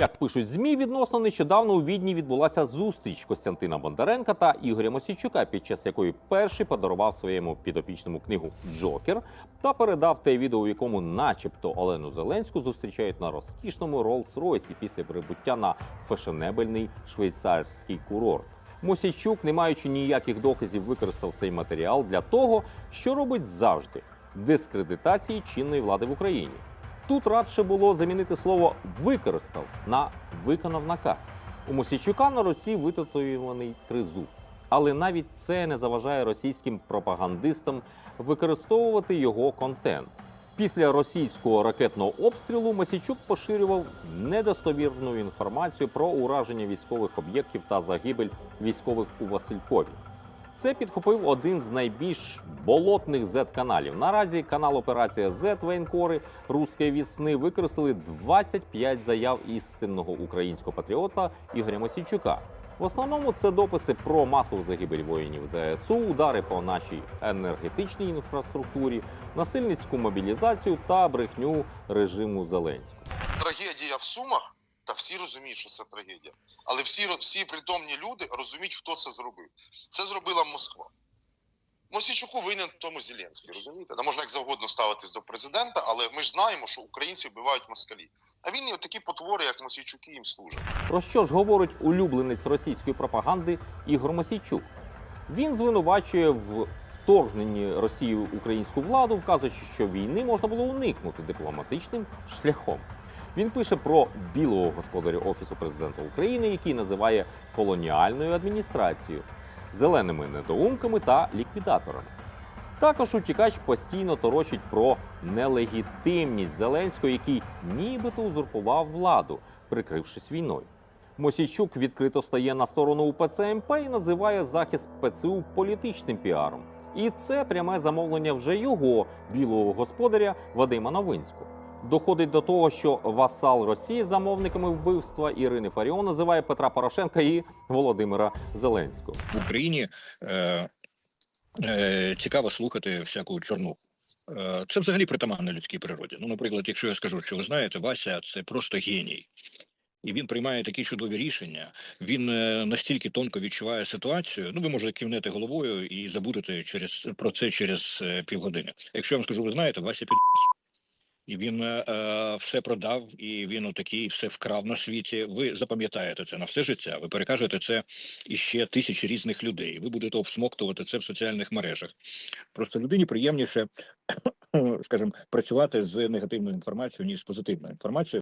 Як пишуть змі, відносно нещодавно у Відні відбулася зустріч Костянтина Бондаренка та Ігоря Мосійчука, під час якої перший подарував своєму підопічному книгу Джокер та передав те відео, в якому, начебто, Олену Зеленську зустрічають на розкішному Роллс-Ройсі після прибуття на фешенебельний швейцарський курорт. Мосійчук, не маючи ніяких доказів, використав цей матеріал для того, що робить завжди дискредитації чинної влади в Україні. Тут радше було замінити слово використав на виконав наказ. У Мосійчука на руці витатуюваний тризуб. Але навіть це не заважає російським пропагандистам використовувати його контент. Після російського ракетного обстрілу Мосійчук поширював недостовірну інформацію про ураження військових об'єктів та загибель військових у Василькові. Це підхопив один з найбільш болотних Z-каналів. Наразі канал Операція Z воєнкори Руської вісни використали 25 заяв істинного українського патріота Ігоря Мосійчука. В основному це дописи про масову загибель воїнів ЗСУ, удари по нашій енергетичній інфраструктурі, насильницьку мобілізацію та брехню режиму Зеленського. трагедія в Сумах, та всі розуміють, що це трагедія. Але всі, всі притомні люди розуміють, хто це зробив. Це зробила Москва. Мосійчуку винен в тому Зеленський, розумієте? Та можна як завгодно ставитись до президента, але ми ж знаємо, що українці вбивають москалі. А він і такі потвори, як Мосійчуки, їм служать. Про що ж говорить улюбленець російської пропаганди Ігор Мосійчук? Він звинувачує в вторгненні Росії українську владу, вказуючи, що війни можна було уникнути дипломатичним шляхом. Він пише про білого господаря офісу президента України, який називає колоніальною адміністрацією, зеленими недоумками та ліквідаторами. Також утікач постійно торочить про нелегітимність Зеленського, який нібито узурпував владу, прикрившись війною. Мосійчук відкрито стає на сторону УПЦ МП і називає захист ПЦУ політичним піаром. І це пряме замовлення вже його білого господаря Вадима Новинського. Доходить до того, що васал Росії замовниками вбивства Ірини Фаріон називає Петра Порошенка і Володимира Зеленського. в Україні е, е, цікаво слухати всяку чорну. Е, це взагалі притаманно людській природі. Ну, наприклад, якщо я скажу, що ви знаєте, Вася це просто геній. І він приймає такі чудові рішення. Він е, настільки тонко відчуває ситуацію. Ну, ви можете кивнути головою і забудете через про це через е, півгодини. Якщо я вам скажу, ви знаєте, Вася під і він е, е, все продав, і він отакий все вкрав на світі. Ви запам'ятаєте це на все життя. Ви перекажете це іще тисячі різних людей. Ви будете обсмоктувати це в соціальних мережах. Просто людині приємніше, скажімо, працювати з негативною інформацією ніж з позитивною інформацією.